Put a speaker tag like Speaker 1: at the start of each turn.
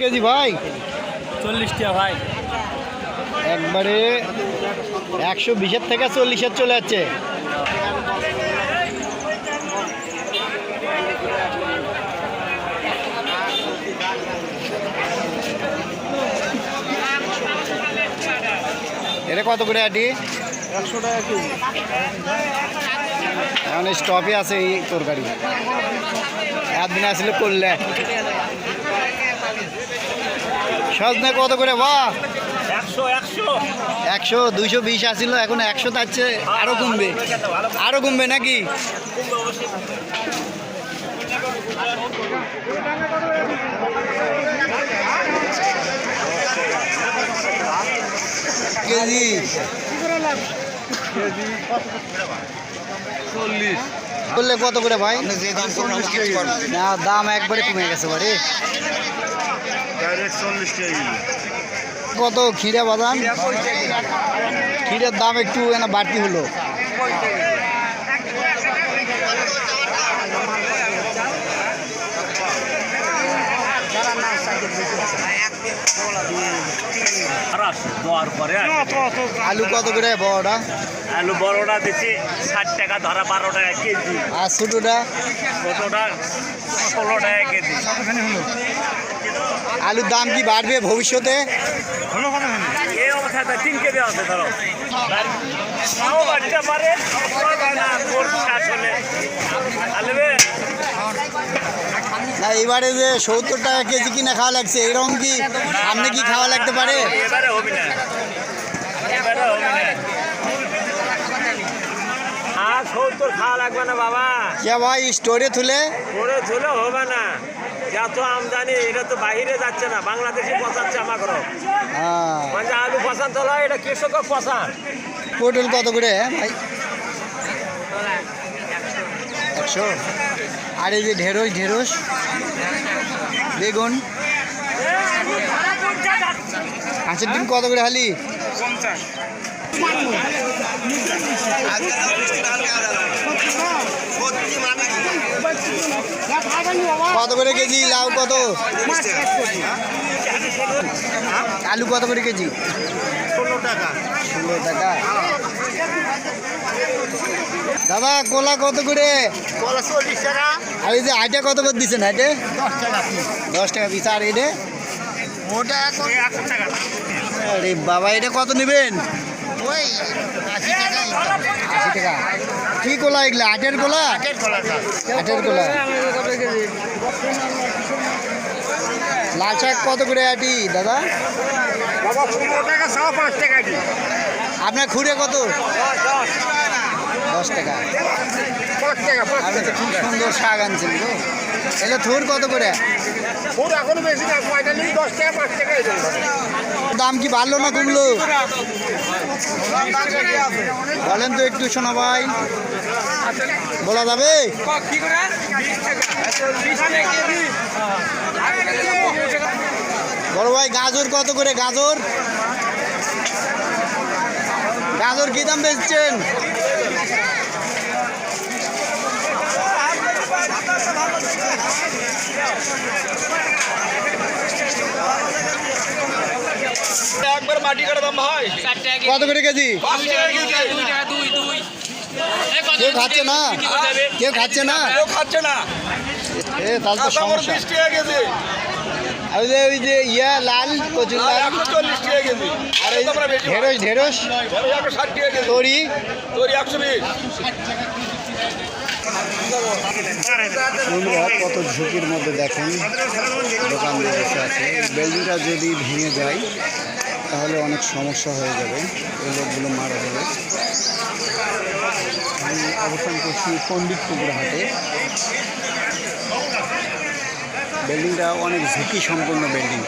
Speaker 1: KG ভাই?
Speaker 2: চল্লিশ টাকা ভাই।
Speaker 1: একবারে একশো বিশের থেকে চল্লিশের চলে যাচ্ছে। এটা কত করে আটি?
Speaker 2: একশো টাকা কেজি
Speaker 1: এখন স্টপে আছে এই তরকারি। একদিন আসলে করলে। সজনে কত করে? বা
Speaker 2: একশো
Speaker 1: দুইশো বিশ আসছিল এখন একশো যাচ্ছে আরও কমবে। আরও কমবে নাকি? কেজি?
Speaker 2: চল্লিশ।
Speaker 1: বললে কত করে ভাই? না দাম একবারে কমে গেছে বাড়ি।
Speaker 2: ডাইরেক্ট চল্লিশ টাকা
Speaker 1: কত? খিরা বাদাম? খিরের দাম একটু এনা বাড়তি হলো। আলু কত করে বড়টা?
Speaker 2: আলু বড়টা দিচ্ছি ষাট টাকা ধরা বারো টাকা কেজি।
Speaker 1: আর ছোটোটা?
Speaker 2: ছোটোটা ষোলো টাকা কেজি।
Speaker 1: আলুর দাম কি বাড়বে ভবিষ্যতে?
Speaker 2: না
Speaker 1: এবারে যে সত্তর টাকা কেজি কিনা খাওয়া লাগছে এরকম কি সামনে কি খাওয়া লাগতে পারে?
Speaker 2: সত্তর খাওয়া লাগবে না বাবা।
Speaker 1: কে ভাই স্টোরে তুলে।
Speaker 2: ঝুলে হবে না। এত আমদানি এটা তো বাইরে যাচ্ছে না বাংলাদেশে পচাচ্ছে আমার ঘর
Speaker 1: হ্যাঁ।
Speaker 2: মানে আলু পচান তোলা এটা কৃষক পচান।
Speaker 1: পটল কত করে হ্যাঁ ভাই? একশো। আর এই যে ঢেঁড়স ঢেঁড়স বেগুন। হাঁসের ডিম কত করে হালি? কত করে কেজি লাউ কত? আলু কত করে কেজি?
Speaker 2: ষোলো টাকা।
Speaker 1: ষোলো টাকা দাদা কলা কত করে?
Speaker 2: কলা চল্লিশ টাকা
Speaker 1: আর এই যে আইটা কত করে দিচ্ছেন আইটে?
Speaker 2: দশ টাকা
Speaker 1: দশ টাকা পিস। আর এটা
Speaker 2: ওটা একশো টাকা
Speaker 1: আরে বাবা এটা কত নেবেন?
Speaker 2: ওই আশি টাকা
Speaker 1: আশি টাকা কি গোলা এগুলা? আটের
Speaker 2: গোলা।
Speaker 1: আটের গোলা। লাল শাক কত করে আটি দাদা?
Speaker 2: বাবা পনেরো টাকা সব পাঁচ টাকা
Speaker 1: আপনার খুঁড়ে কত? দশ টাকা। আপনি তো খুব সুন্দর শাক আনছেন তো এলে থুর কত করে? দাম কি বাড়লো না কমলো? বলেন তো একটু শোনা ভাই। বলা যাবে? বড় ভাই গাজর কত করে? গাজর? গাজর কি দাম বেচছেন?
Speaker 2: একবার মাটি কাটা দাম ভাই।
Speaker 1: কত করে কেজি? কেউ খাচ্ছে না। কেউ খাচ্ছে না?
Speaker 2: কেউ খাচ্ছে না।
Speaker 1: এ তাহলে তো সমস্যা। ওই যে ওই যে ইয়া লাল কচুর লাল।
Speaker 2: চল্লিশ টাকা কেজি।
Speaker 1: আর এই ঢেঁড়স ঢেঁড়স।
Speaker 2: একশো ষাট টাকা কেজি।
Speaker 1: তরি।
Speaker 2: তোর একশো বিশ।
Speaker 1: বন্ধুরা কত ঝুঁকির মধ্যে দেখেন দোকান বসে আছে। বিল্ডিংটা যদি ভেঙে যায় তাহলে অনেক সমস্যা হয়ে যাবে। এই লোকগুলো মারা যাবে। আমি অবস্থান করছি পণ্ডিত পুকুর হাটে। বিল্ডিংটা অনেক ঝুঁকি সম্পন্ন বিল্ডিং।